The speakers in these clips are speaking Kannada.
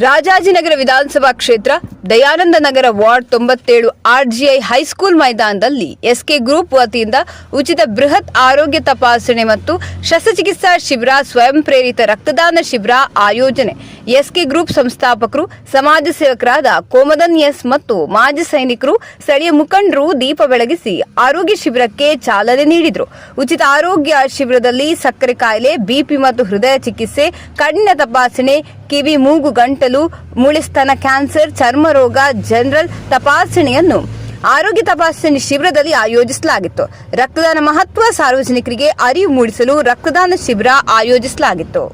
ರಾಜಾಜಿನಗರ ವಿಧಾನಸಭಾ ಕ್ಷೇತ್ರ ದಯಾನಂದ ನಗರ ವಾರ್ಡ್ ತೊಂಬತ್ತೇಳು ಆರ್ಜಿಐ ಹೈಸ್ಕೂಲ್ ಮೈದಾನದಲ್ಲಿ ಎಸ್ಕೆ ಗ್ರೂಪ್ ವತಿಯಿಂದ ಉಚಿತ ಬೃಹತ್ ಆರೋಗ್ಯ ತಪಾಸಣೆ ಮತ್ತು ಶಸ್ತ್ರಚಿಕಿತ್ಸಾ ಶಿಬಿರ ಸ್ವಯಂ ಪ್ರೇರಿತ ರಕ್ತದಾನ ಶಿಬಿರ ಆಯೋಜನೆ. ಎಸ್ಕೆ ಗ್ರೂಪ್ ಸಂಸ್ಥಾಪಕರು, ಸಮಾಜ ಸೇವಕರಾದ ಕೋಮದನ್ ಎಸ್ ಮತ್ತು ಮಾಜಿ ಸೈನಿಕರು, ಸ್ಥಳೀಯ ಮುಖಂಡರು ದೀಪ ಬೆಳಗಿಸಿ ಆರೋಗ್ಯ ಶಿಬಿರಕ್ಕೆ ಚಾಲನೆ ನೀಡಿದರು. ಉಚಿತ ಆರೋಗ್ಯ ಶಿಬಿರದಲ್ಲಿ ಸಕ್ಕರೆ ಕಾಯಿಲೆ ಬಿಪಿ ಮತ್ತು ಹೃದಯ ಚಿಕಿತ್ಸೆ ಕಣ್ಣಿನ ತಪಾಸಣೆ ಕಿವಿ ಮೂಗು ಗಂಟಲು, ಮೂಳೆಸ್ತನ ಕ್ಯಾನ್ಸರ್, ಚರ್ಮ ರೋಗ, ಜನರಲ್ ತಪಾಸಣೆಯನ್ನು ಆರೋಗ್ಯ ತಪಾಸಣೆ ಶಿಬಿರದಲ್ಲಿ ಆಯೋಜಿಸಲಾಗಿತ್ತು. ರಕ್ತದಾನ ಮಹತ್ವ ಸಾರ್ವಜನಿಕರಿಗೆ ಅರಿವು ಮೂಡಿಸಲು ರಕ್ತದಾನ ಶಿಬಿರ ಆಯೋಜಿಸಲಾಗಿತ್ತು.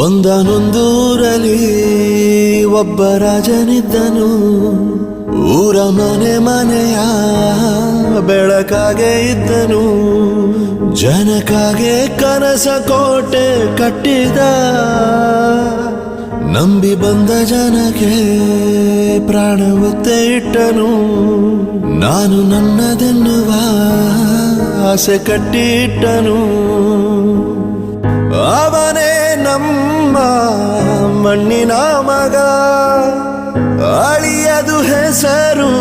ಒಂದನೊಂದೂರಲ್ಲಿ ಒಬ್ಬ ರಾಜನಿದ್ದನು. ಊರ ಮನೆ ಮನೆಯ ಬೆಳಕಾಗೆ ಇದ್ದನು. ಜನಕಾಗೆ ಕನಸ ಕೋಟೆ ಕಟ್ಟಿದ, ನಂಬಿ ಬಂದ ಜನಕ್ಕೆ ಪ್ರಾಣ ಒತ್ತೆ ಇಟ್ಟನು. ನಾನು ನನ್ನದೆನ್ನುವ ಆಸೆ ಕಟ್ಟಿಟ್ಟನು. ಅವನೇ ನಮ್ಮ ಮಣ್ಣಿನ ಮಗ, ಅಳಿಯದು ಹೆಸರು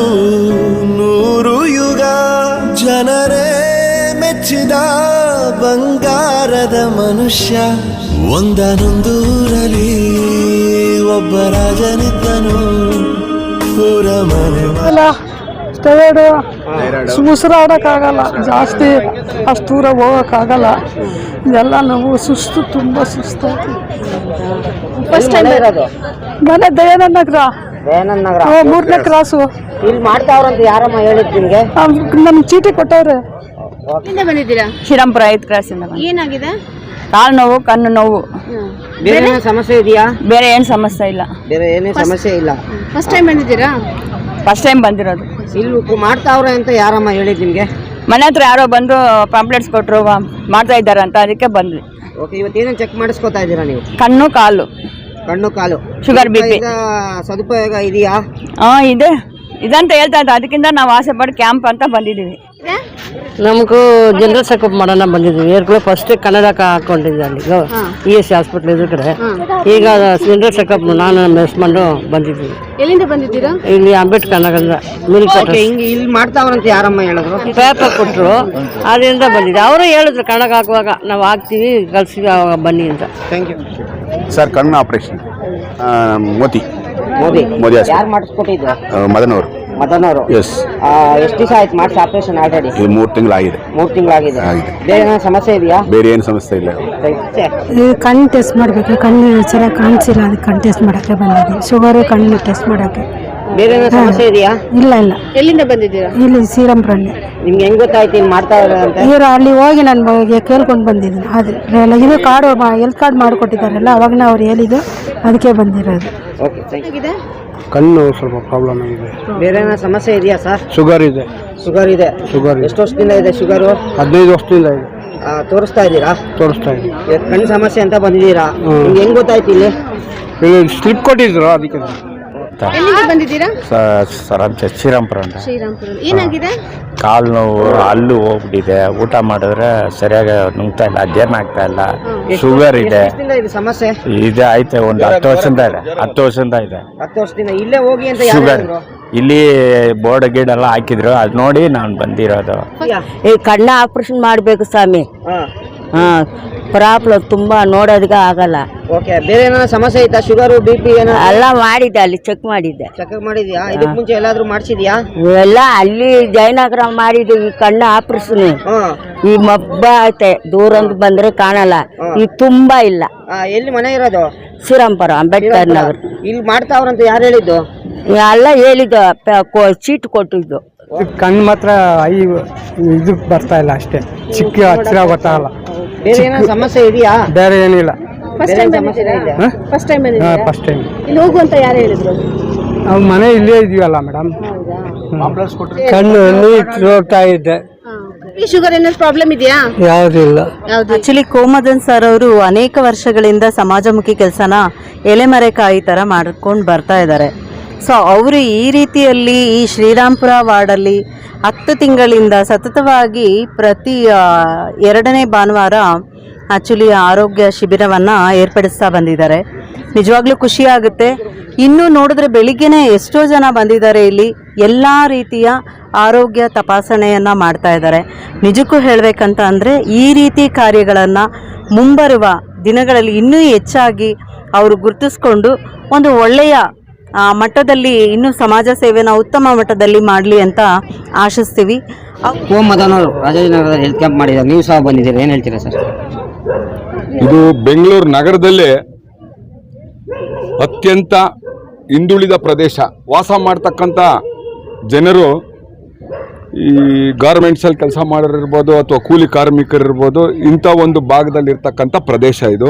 ಮನುಷ್ಯ. ಒಂದನೊಂದೂರಲ್ಲಿ ಒಬ್ಬ ರಾಜನಿದ್ದನು. ಊರ ಮನೆ ಟಯರ್ಡು ಉಸಿರಾಡೋಕ್ಕಾಗಲ್ಲ ಜಾಸ್ತಿ ಅಷ್ಟು ದೂರ ಹೋಗೋಕ್ಕಾಗಲ್ಲ. ಎಲ್ಲ ನಾವು ಸುಸ್ತು ತುಂಬ ಫಸ್ಟ್ ಟೈಮ್ ಇರೋದು. ಮನೆ ದಯಾನಂದ ನಗರ. ದಯಾನಂದ ನಗರ. ಓ, ಮೂರನೇ ಕ್ರಾಸು ಇಲ್ಲಿ ಮಾಡ್ತಾವ್ರಂತ ಯಾರಮ್ಮ ಹೇಳಿದ್ ನಿಮಗೆ? ನಮ್ಗೆ ಚೀಟಿ ಕೊಟ್ಟವ್ರೆ. ಬಂದಿದ್ದೀರಾ? ಶ್ರೀರಾಮ್ಪುರ ಐದು ಕ್ರಾಸಿಂದ ಏನಾಗಿದೆ? ಕಾಲು ನೋವು ಕಣ್ಣು ನೋವು ಬೇರೆ? ಏನೋ ಸಮಸ್ಯೆ ಇದೆಯಾ? ಬೇರೆ ಏನು ಸಮಸ್ಯೆ ಇಲ್ಲ. ಬೇರೆ ಏನೇ ಸಮಸ್ಯೆ ಇಲ್ಲ. ಫಸ್ಟ್ ಟೈಮ್ ಬಂದಿದ್ದೀರಾ? ಫಸ್ಟ್ ಟೈಮ್ ಬಂದಿರೋದು. ಇಲ್ಲಿ ಮಾಡ್ತಾವ್ರೆ ಅಂತ ಯಾರಮ್ಮ ಹೇಳಿದ್ ನಿಮ್ಗೆ? ಮನೆ ಹತ್ರ ಯಾರೋ ಬಂದು ಪಾಂಪ್ಲೆಟ್ಸ್ ಕೊಟ್ಟರು ಮಾಡ್ತಾ ಇದ್ದಾರೆ ಅಂತ ಅದಕ್ಕೆ ಬಂದ್ವಿ. ಓಕೆ ಇವತ್ತೇನೇನು ಚೆಕ್ ಮಾಡಿಸ್ಕೊತಾ ಇದ್ದೀರಾ ನೀವು? ಕಣ್ಣು ಕಾಲು. ಕಣ್ಣು ಕಾಲು. ಶುಗರ್ ಬಿ ಸದುಪಯೋಗ ಇದೆಯಾ? ಹಾಂ ಇದೆ. ಇದಂತ ಹೇಳ್ತಾ ಇದ್ದ. ಅದಕ್ಕಿಂತ ನಾವು ಆಸೆ ಪಟ್ಟು ಕ್ಯಾಂಪ್ ಅಂತ ಬಂದಿದ್ದೀವಿ. ನಮಗೂ ಜನರಲ್ ಚೆಕಪ್ ಮಾಡೋಣ ಬಂದಿದ್ವಿ. ಏರ್ಗಳು ಫಸ್ಟ್ ಕನ್ನಡಕ ಹಾಕೊಂಡಿದ್ದೆ ಅಲ್ಲಿ. ಇ ಎಸ್ ಸಿ ಹಾಸ್ಪಿಟ್ಲ್ ಇದ್ರ ಕಡೆ ಈಗ ಜನರಲ್ ಚೆಕಪ್ ನಾನು ಮೆಸ್ಕೊಂಡು ಬಂದಿದ್ದೀವಿ ಎಲ್ಲಿಂದ ಬಂದಿದ್ದೀರಾ? ಇಲ್ಲಿ ಅಂಬೇಡ್ಕರ್ ನಗರದ ಮಿಲ್ಕ್ ಇಲ್ಲಿ ಮಾಡ್ತಾವ್ರಂತ ಯಾರಮ್ಮ ಹೇಳಿದ್ರು? ಪೇಪರ್ ಕೊಟ್ಟರು ಅದರಿಂದ ಬಂದಿದ್ದೆ ಅವರು ಹೇಳಿದ್ರು ಕನ್ನಡಕ ಹಾಕುವಾಗ ನಾವು ಹಾಕ್ತೀವಿ ಕಳ್ಸಿವಿ ಅವಾಗ ಬನ್ನಿ ಅಂತ. ಥ್ಯಾಂಕ್ ಯು ಸರ್ ಕಣ್ಣು ಆಪರೇಷನ್ ಮೋದಿ. ಮೋದಿ. ಮೋದಿ ಮದನ್ ಅವರು ಮದನ್ ಅವರು ಎಸ್ ಎಷ್ಟು ದಿವಸ ಆಯ್ತು ಮಾಡಿಸಿ ಆಪರೇಷನ್ ಆಲ್ರೆಡಿ ಇದು ಮೂರು ತಿಂಗಳಾಗಿದೆ. ಮೂರು ತಿಂಗಳಾಗಿದೆ. ಆಗಿದೆ. ಬೇರೆ ಏನೋ ಸಮಸ್ಯೆ ಇದೆಯಾ? ಬೇರೆ ಏನು ಸಮಸ್ಯೆ ಇಲ್ಲ ಕಣ್ಣು ಟೆಸ್ಟ್ ಮಾಡಬೇಕು. ಕಣ್ಣು ಚೆನ್ನಾಗಿ ಕಾಣಿಸಿಲ್ಲ ಅದಕ್ಕೆ ಕಣ್ಣು ಟೆಸ್ಟ್ ಮಾಡೋಕ್ಕೆ ಬಂದಿದ್ದೆ ಶುಗರು ಕಣ್ಣು ಟೆಸ್ಟ್ ಮಾಡೋಕ್ಕೆ. ಬೇರೆ ಏನೋ ಸಮಸ್ಯೆ ಇದೆಯಾ? ಇಲ್ಲ ಇಲ್ಲ. ಎಲ್ಲಿಂದ ಬಂದಿದ್ದೀರಾ? ಇಲ್ಲಿ ಶ್ರೀರಾಮ್ಪುರಲ್ಲಿ ನಿಮ್ಗೆ ಹೆಂಗ್ ಗೊತ್ತಾಯ್ತು ಇಲ್ಲಿ ಮಾಡ್ತಾವ್ರೆ ಅಂತ? ಇವರು ಅಲ್ಲಿ ಹೋಗಿ ನಾನು ಕೇಳ್ಕೊಂಡು ಬಂದಿದ್ದೀನಿ. ಅದು ಇದು ಕಾರ್ಡು ಹೆಲ್ತ್ ಕಾರ್ಡ್ ಮಾಡಿಕೊಟ್ಟಿದ್ದಾರಲ್ಲ ಅವಾಗನೇ ಅವ್ರು ಹೇಳಿದ್ದು ಅದಕ್ಕೆ ಬಂದಿರೋದು. ಓಕೆ ಥ್ಯಾಂಕ್ ಯು ಕಣ್ಣು ಸ್ವಲ್ಪ ಪ್ರಾಬ್ಲಮ್ ಆಗಿದೆ. ಬೇರೆ ಏನೋ ಸಮಸ್ಯೆ ಇದೆಯಾ ಸರ್? ಶುಗರ್ ಇದೆ. ಶುಗರ್ ಇದೆ. ಶುಗರ್ ಎಷ್ಟು ವರ್ಷದಿಂದ ಇದೆ ಶುಗರು ಹದಿನೈದು ವರ್ಷದಿಂದ ಇದೆ. ತೋರಿಸ್ತಾ ಇದ್ದೀರಾ? ತೋರಿಸ್ತಾ ಇದ್ದೀನಿ ಕಣ್ಣು ಸಮಸ್ಯೆ ಅಂತ ಬಂದಿದ್ದೀರಾ? ನಿಮ್ಗೆ ಹೆಂಗ್ ಗೊತ್ತಾಯ್ತು ಇಲ್ಲಿ? ಇಲ್ಲಿ ಸ್ಲಿಪ್ ಕೊಟ್ಟಿದ್ರು ಅದಕ್ಕೆ. ಎಲ್ಲಿಂದ ಬಂದಿದ್ದೀರಾ? ಸರ್ ಅಂತ ಶ್ರೀರಾಮ್ಪುರ ಅಂತ. ಶ್ರೀರಾಮ್ಪುರ. ಏನಾಗಿದೆ? ಕಾಲು ನೋವು ಅಲ್ಲೂ ಹೋಗ್ಬಿಟ್ಟಿದೆ. ಊಟ ಮಾಡಿದ್ರೆ ಸರಿಯಾಗಿ ನುಂಗ್ತಾ ಇಲ್ಲ ಜೀರ್ಣ ಆಗ್ತಾ ಇಲ್ಲ. ಶುಗರ್ ಇದೆ. ಸಮಸ್ಯೆ? ಇದೆ ಐತೆ ಒಂದು ಹತ್ತು ವರ್ಷದಿಂದ ಇದೆ. ಹತ್ತು ವರ್ಷದಿಂದ ಇದೆ. ಹತ್ತು ವರ್ಷದಿಂದ ಇಲ್ಲೇ ಹೋಗಿ ಅಂತ ಶುಗರ್ ಇಲ್ಲಿ ಬೋರ್ಡ್ ಗೀಡ್ ಎಲ್ಲ ಹಾಕಿದ್ರು. ಅದು ನೋಡಿ ನಾನು ಬಂದಿರೋದು. ಈ ಕಣ್ಣ ಆಪರೇಷನ್ ಮಾಡಬೇಕು ಸ್ವಾಮಿ. ಪ್ರಾಬ್ಲಮ್ ತುಂಬ ನೋಡೋದಕ್ಕೆ ಆಗಲ್ಲ. ಓಕೆ ಬೇರೆ ಏನೋ ಸಮಸ್ಯೆ ಐತಾ ಶುಗರು ಬಿ ಪಿ ಏನೋ ಎಲ್ಲ ಮಾಡಿದ್ದೆ ಅಲ್ಲಿ ಚೆಕ್ ಮಾಡಿದ್ದೆ. ಚೆಕ್ ಮಾಡಿದ್ಯಾ? ಇದಕ್ಕೆ ಮುಂಚೆ ಎಲ್ಲಾದ್ರೂ ಮಾಡಿಸಿದ್ಯಾ? ಎಲ್ಲ ಅಲ್ಲಿ ಜಯನಗರ ಮಾಡಿದ್ವಿ ಕಣ್ಣ ಆಪರೇಷನ್. ಹ್ಮ್ ಈ ಮಬ್ಬ ಐತೆ ದೂರಂದ ಬಂದ್ರೆ ಕಾಣಲ್ಲ. ಈ ತುಂಬಾ ಇಲ್ಲ. ಆ, ಎಲ್ಲಿ ಮನೆ ಇರೋದು? ಶ್ರೀರಾಮ್ಪುರ ಅಂಬೇಡ್ಕರ್ ನಗರ್. ಇಲ್ಲಿ ಮಾಡ್ತಾವ್ರಂತ ಯಾರು ಹೇಳಿದ್ದು? ಎಲ್ಲ ಹೇಳಿದ್ದು ಪ- ಕೊ- ಚೀಟ್ ಕೊಟ್ಟಿದ್ದು. ಕಣ್ಣು ಮಾತ್ರ ಐ ಇದು ಬರ್ತಾ ಇಲ್ಲ ಅಷ್ಟೇ. ಚಿಕ್ಕ ಹತ್ತಿರ ಗೊತ್ತಾಗಲ್ಲ ಬೇರೆ ಏನೋ ಸಮಸ್ಯೆ ಇದೆಯಾ? ಬೇರೆ ಏನಿಲ್ಲ. ಫಸ್ಟ್ ಟೈಮ್ ಬಂದಿದ್ದೀರಾ ಫಸ್ಟ್ ಟೈಮ್ ಬಂದಿದ್ದೀರಾ? ಫಸ್ಟ್ ಟೈಮ್ ಇಲ್ಲಿ ಹೋಗು ಅಂತ ಯಾರು ಹೇಳಿದ್ರು? ನಾವು ಮನೆ ಇಲ್ಲೇ ಇದೀವಲ್ಲ ಮೇಡಮ್ ಕಣ್ಣು ನೀಟ್ ಹೋಗ್ತಾ ಇದ್ದೆ. ಈ ಶುಗರ್ ಏನಾದ್ರು ಪ್ರಾಬ್ಲಮ್ ಇದೆಯಾ? ಯಾವುದಿಲ್ಲ. ಯಾವ್ದು? ಆಕ್ಚುಲಿ ಕೋಮದನ್ ಸರ್ ಅವರು ಅನೇಕ ವರ್ಷಗಳಿಂದ ಸಮಾಜಮುಖಿ ಕೆಲಸನ ಎಲೆಮರೆಕಾಯಿ ತರ ಮಾಡ್ಕೊಂಡು ಬರ್ತಾ ಇದ್ದಾರೆ. ಸೊ ಅವರು ಈ ರೀತಿಯಲ್ಲಿ ಈ ಶ್ರೀರಾಮ್ಪುರ ವಾರ್ಡಲ್ಲಿ ಹತ್ತು ತಿಂಗಳಿಂದ ಸತತವಾಗಿ ಪ್ರತಿ ಎರಡನೇ ಭಾನುವಾರ ಆ್ಯಕ್ಚುಲಿ ಆರೋಗ್ಯ ಶಿಬಿರವನ್ನು ಏರ್ಪಡಿಸ್ತಾ ಬಂದಿದ್ದಾರೆ. ನಿಜವಾಗ್ಲೂ ಖುಷಿಯಾಗುತ್ತೆ ಇನ್ನೂ ನೋಡಿದ್ರೆ ಬೆಳಿಗ್ಗೆನೇ ಎಷ್ಟೋ ಜನ ಬಂದಿದ್ದಾರೆ ಇಲ್ಲಿ. ಎಲ್ಲ ರೀತಿಯ ಆರೋಗ್ಯ ತಪಾಸಣೆಯನ್ನು ಮಾಡ್ತಾ ಇದ್ದಾರೆ. ನಿಜಕ್ಕೂ ಹೇಳಬೇಕಂತ ಅಂದರೆ ಈ ರೀತಿ ಕಾರ್ಯಗಳನ್ನು ಮುಂಬರುವ ದಿನಗಳಲ್ಲಿ ಇನ್ನೂ ಹೆಚ್ಚಾಗಿ ಅವರು ಗುರುತಿಸ್ಕೊಂಡು ಒಂದು ಒಳ್ಳೆಯ ಮಟ್ಟದಲ್ಲಿ ಇನ್ನೂ ಸಮಾಜ ಸೇವೆನ ಉತ್ತಮ ಮಟ್ಟದಲ್ಲಿ ಮಾಡಲಿ ಅಂತ ಆಶಿಸ್ತೀವಿ. ಓಂ ಮದನವರು ರಾಜಾಜಿನಗರದಲ್ಲಿ ಹೆಲ್ತ್ ಕ್ಯಾಂಪ್ ಮಾಡಿದ್ದಾರೆ. ನೀವು ಸಹ ಬಂದಿದ್ದೀರಿ. ಏನು ಹೇಳ್ತೀರಾ ಸರ್? ಇದು ಬೆಂಗಳೂರು ನಗರದಲ್ಲೇ ಅತ್ಯಂತ ಹಿಂದುಳಿದ ಪ್ರದೇಶ. ವಾಸ ಮಾಡ್ತಕ್ಕಂಥ ಜನರು ಈ ಗಾರ್ಮೆಂಟ್ಸಲ್ಲಿ ಕೆಲಸ ಮಾಡೋರಿರ್ಬೋದು ಅಥವಾ ಕೂಲಿ ಕಾರ್ಮಿಕರಿರ್ಬೋದು ಇಂಥ ಒಂದು ಭಾಗದಲ್ಲಿರ್ತಕ್ಕಂಥ ಪ್ರದೇಶ ಇದು.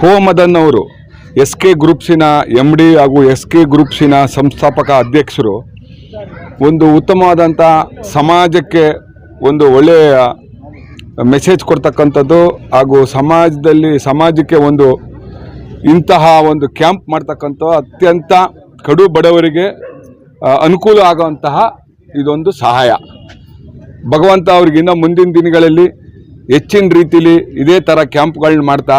ಕೋಮದನ್ ಅವರು ಎಸ್ ಕೆ ಗ್ರೂಪ್ಸಿನ ಎಂ ಡಿ ಹಾಗೂ ಎಸ್ ಕೆ ಗ್ರೂಪ್ಸಿನ ಸಂಸ್ಥಾಪಕ ಅಧ್ಯಕ್ಷರು ಒಂದು ಉತ್ತಮವಾದಂಥ ಸಮಾಜಕ್ಕೆ ಒಂದು ಒಳ್ಳೆಯ ಮೆಸೇಜ್ ಕೊಡ್ತಕ್ಕಂಥದ್ದು ಹಾಗೂ ಸಮಾಜದಲ್ಲಿ ಸಮಾಜಕ್ಕೆ ಒಂದು ಇಂತಹ ಒಂದು ಕ್ಯಾಂಪ್ ಮಾಡ್ತಕ್ಕಂಥ ಅತ್ಯಂತ ಕಡು ಬಡವರಿಗೆ ಅನುಕೂಲ ಆಗುವಂತಹ ಇದೊಂದು ಸಹಾಯ. ಭಗವಂತ ಅವ್ರಿಗಿನ್ನ ಮುಂದಿನ ದಿನಗಳಲ್ಲಿ ಹೆಚ್ಚಿನ ರೀತಿಯಲ್ಲಿ ಇದೇ ಥರ ಕ್ಯಾಂಪ್ಗಳನ್ನ ಮಾಡ್ತಾ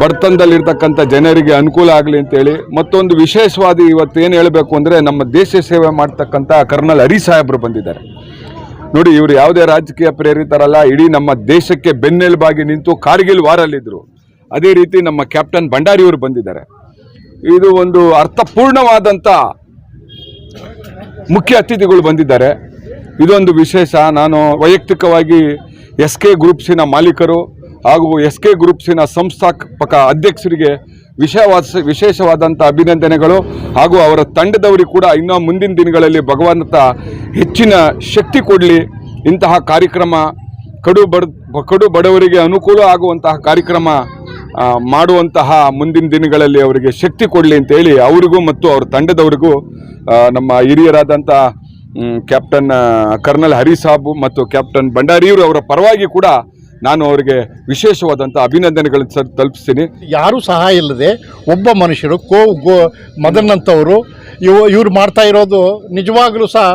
ಬಡತನದಲ್ಲಿರ್ತಕ್ಕಂಥ ಜನರಿಗೆ ಅನುಕೂಲ ಆಗಲಿ ಅಂತೇಳಿ ಮತ್ತೊಂದು ವಿಶೇಷವಾದ ಇವತ್ತು ಏನು ಹೇಳಬೇಕು ಅಂದರೆ ನಮ್ಮ ದೇಶ ಸೇವೆ ಮಾಡ್ತಕ್ಕಂಥ ಕರ್ನಲ್ ಹರಿ ಸಾಹೇಬರು ಬಂದಿದ್ದಾರೆ. ನೋಡಿ, ಇವರು ಯಾವುದೇ ರಾಜಕೀಯ ಪ್ರೇರಿತರಲ್ಲ, ಇಡೀ ನಮ್ಮ ದೇಶಕ್ಕೆ ಬೆನ್ನೆಲುಬಾಗಿ ನಿಂತು ಕಾರ್ಗಿಲ್ ವಾರಲ್ಲಿದ್ದರು ಅದೇ ರೀತಿ ನಮ್ಮ ಕ್ಯಾಪ್ಟನ್ ಭಂಡಾರಿಯವರು ಬಂದಿದ್ದಾರೆ. ಇದು ಒಂದು ಅರ್ಥಪೂರ್ಣವಾದಂಥ ಮುಖ್ಯ ಅತಿಥಿಗಳು ಬಂದಿದ್ದಾರೆ. ಇದೊಂದು ವಿಶೇಷ. ನಾನು ವೈಯಕ್ತಿಕವಾಗಿ ಎಸ್ ಕೆ ಗ್ರೂಪ್ಸಿನ ಮಾಲೀಕರು ಹಾಗೂ ಎಸ್ ಕೆ ಗ್ರೂಪ್ಸಿನ ಸಂಸ್ಥಾಪಕ ಅಧ್ಯಕ್ಷರಿಗೆ ವಿಷಯವಾದ ವಿಶೇಷವಾದಂಥ ಅಭಿನಂದನೆಗಳು ಹಾಗೂ ಅವರ ತಂಡದವರಿಗೆ ಕೂಡ ಇನ್ನೂ ಮುಂದಿನ ದಿನಗಳಲ್ಲಿ ಭಗವಂತ ಹೆಚ್ಚಿನ ಶಕ್ತಿ ಕೊಡಲಿ. ಇಂತಹ ಕಾರ್ಯಕ್ರಮ ಕಡು ಬಡ ಕಡು ಬಡವರಿಗೆ ಅನುಕೂಲ ಆಗುವಂತಹ ಕಾರ್ಯಕ್ರಮ ಮಾಡುವಂತಹ ಮುಂದಿನ ದಿನಗಳಲ್ಲಿ ಅವರಿಗೆ ಶಕ್ತಿ ಕೊಡಲಿ ಅಂತೇಳಿ ಅವರಿಗೂ ಮತ್ತು ಅವ್ರ ತಂಡದವರಿಗೂ ನಮ್ಮ ಹಿರಿಯರಾದಂಥ ಕ್ಯಾಪ್ಟನ್ ಕರ್ನಲ್ ಹರಿ ಸಾಬು ಮತ್ತು ಕ್ಯಾಪ್ಟನ್ ಭಂಡಾರಿಯವರು ಅವರ ಪರವಾಗಿ ಕೂಡ ನಾನು ಅವರಿಗೆ ವಿಶೇಷವಾದಂಥ ಅಭಿನಂದನೆಗಳನ್ನು ಸರ್ ತಲುಪಿಸ್ತೀನಿ. ಯಾರೂ ಸಹಾಯ ಇಲ್ಲದೆ ಒಬ್ಬ ಮನುಷ್ಯರು ಕೋ ಗೋ ಮದನ್ ಅಂತವರು ಇವ ಇವ್ರು ಮಾಡ್ತಾ ಇರೋದು ನಿಜವಾಗಲೂ ಸಹ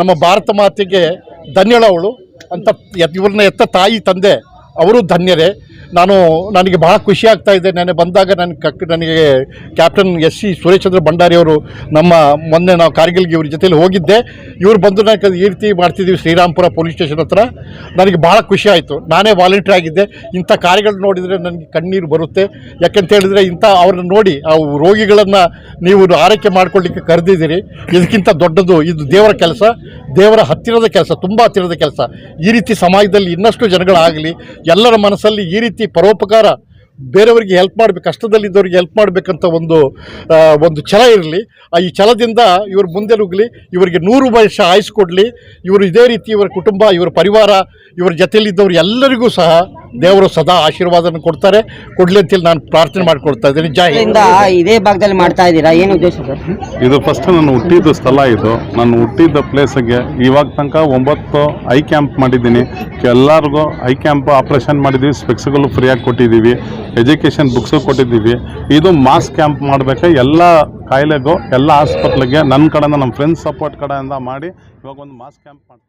ನಮ್ಮ ಭಾರತ ಮಾತೆಗೆ ಧನ್ಯಳವಳು ಅಂತ ಇವ್ರನ್ನ ಎತ್ತ ತಾಯಿ ತಂದೆ, ಅವರು ಧನ್ಯರೇ. ನಾನು ನನಗೆ ಬಹಳ ಖುಷಿ ಆಗ್ತಾ ಇದೆ. ನೆನೆ ಬಂದಾಗ ನನ್ನ ಕಕ್, ನನಗೆ captain S C Sureshchandra Bhandari ಅವರು ನಮ್ಮ ಮೊನ್ನೆ ನಾವು ಕಾರ್ಗಿಲ್ಗೆ ಇವ್ರ ಜೊತೆಯಲ್ಲಿ ಹೋಗಿದ್ದೆ. ಇವ್ರು ಬಂದು ನನಗೆ ಈ ರೀತಿ ಮಾಡ್ತಿದ್ದೀವಿ ಶ್ರೀರಾಮ್ಪುರ ಪೊಲೀಸ್ ಸ್ಟೇಷನ್ ಹತ್ರ. ನನಗೆ ಭಾಳ ಖುಷಿ ಆಯಿತು. ನಾನೇ ವಾಲಂಟಿಯರ್ ಆಗಿದ್ದೆ. ಇಂಥ ಕಾರ್ಯಗಳು ನೋಡಿದರೆ ನನಗೆ ಕಣ್ಣೀರು ಬರುತ್ತೆ. ಯಾಕಂತ ಹೇಳಿದರೆ ಇಂಥ ಅವ್ರನ್ನ ನೋಡಿ, ಆ ರೋಗಿಗಳನ್ನು ನೀವು ಆರೈಕೆ ಮಾಡ್ಕೊಳ್ಳಿಕ್ಕೆ ಕರೆದಿದ್ದೀರಿ. ಇದಕ್ಕಿಂತ ದೊಡ್ಡದು, ಇದು ದೇವರ ಕೆಲಸ. ದೇವರ ಹತ್ತಿರದ ಕೆಲಸ, ತುಂಬ ಹತ್ತಿರದ ಕೆಲಸ. ಈ ರೀತಿ ಸಮಾಜದಲ್ಲಿ ಇನ್ನಷ್ಟು ಜನಗಳಾಗಲಿ, ಎಲ್ಲರ ಮನಸ್ಸಲ್ಲಿ ಈ ರೀತಿ ಪರೋಪಕಾರ ಬೇರೆಯವರಿಗೆ ಹೆಲ್ಪ್ ಮಾಡಬೇಕು ಕಷ್ಟದಲ್ಲಿದ್ದವ್ರಿಗೆ ಹೆಲ್ಪ್ ಮಾಡಬೇಕಂತ ಒಂದು ಒಂದು ಛಲ ಇರಲಿ. ಆ ಈ ಛಲದಿಂದ ಇವರು ಮುಂದೆ ನುಗ್ಗಲಿ ಇವರಿಗೆ ನೂರು ವರ್ಷ ಆಯುಸ್ ಕೊಡಲಿ. ಇವರು ಇದೇ ರೀತಿ ಇವರ ಕುಟುಂಬ ಇವರ ಪರಿವಾರ ಇವರ ಜೊತೆಯಲ್ಲಿದ್ದವರು ಎಲ್ಲರಿಗೂ ಸಹ ದೇವರು ಸದಾ ಆಶೀರ್ವಾದನ ಕೊಡ್ತಾರೆ. ಕೊಡಲಿ ಅಂತೇಳಿ ನಾನು ಪ್ರಾರ್ಥನೆ ಮಾಡಿಕೊಡ್ತಾ ಇದ್ದೀನಿ. ಜೈ ಹಿಂದ್. ಇದೇ ಭಾಗದಲ್ಲಿ ಮಾಡ್ತಾ ಇದ್ದೀರಾ? ಏನು ಉದ್ದೇಶ ಸರ್? ಇದು ಫಸ್ಟ್ ನಾನು ಹುಟ್ಟಿದ ಸ್ಥಳ ಇದು. ನಾನು ಹುಟ್ಟಿದ ಪ್ಲೇಸಿಗೆ ಇವಾಗ ತನಕ ಒಂಬತ್ತು ಐ ಕ್ಯಾಂಪ್ ಮಾಡಿದ್ದೀನಿ. ಎಲ್ಲರಿಗೂ ಐ ಕ್ಯಾಂಪ್ ಆಪ್ರೇಷನ್ ಮಾಡಿದ್ದೀವಿ ಸ್ಪೆಕ್ಸ್ಗಳು ಫ್ರೀಯಾಗಿ ಕೊಟ್ಟಿದ್ದೀವಿ. ಎಜುಕೇಷನ್ ಬುಕ್ಸು ಕೊಟ್ಟಿದ್ದೀವಿ. ಇದು ಮಾಸ್ ಕ್ಯಾಂಪ್ ಮಾಡಬೇಕು. ಎಲ್ಲ ಕಾಯಿಲೆಗೂ, ಎಲ್ಲ ಆಸ್ಪತ್ರೆಗೆ ನನ್ನ ಕಡೆಯಿಂದ ನಮ್ಮ ಫ್ರೆಂಡ್ಸ್ ಸಪೋರ್ಟ್ ಕಡೆಯಿಂದ ಮಾಡಿ ಇವಾಗ ಒಂದು ಮಾಸ್ ಕ್ಯಾಂಪ್ ಮಾಡ್ತಾ ಇದ್ದೀವಿ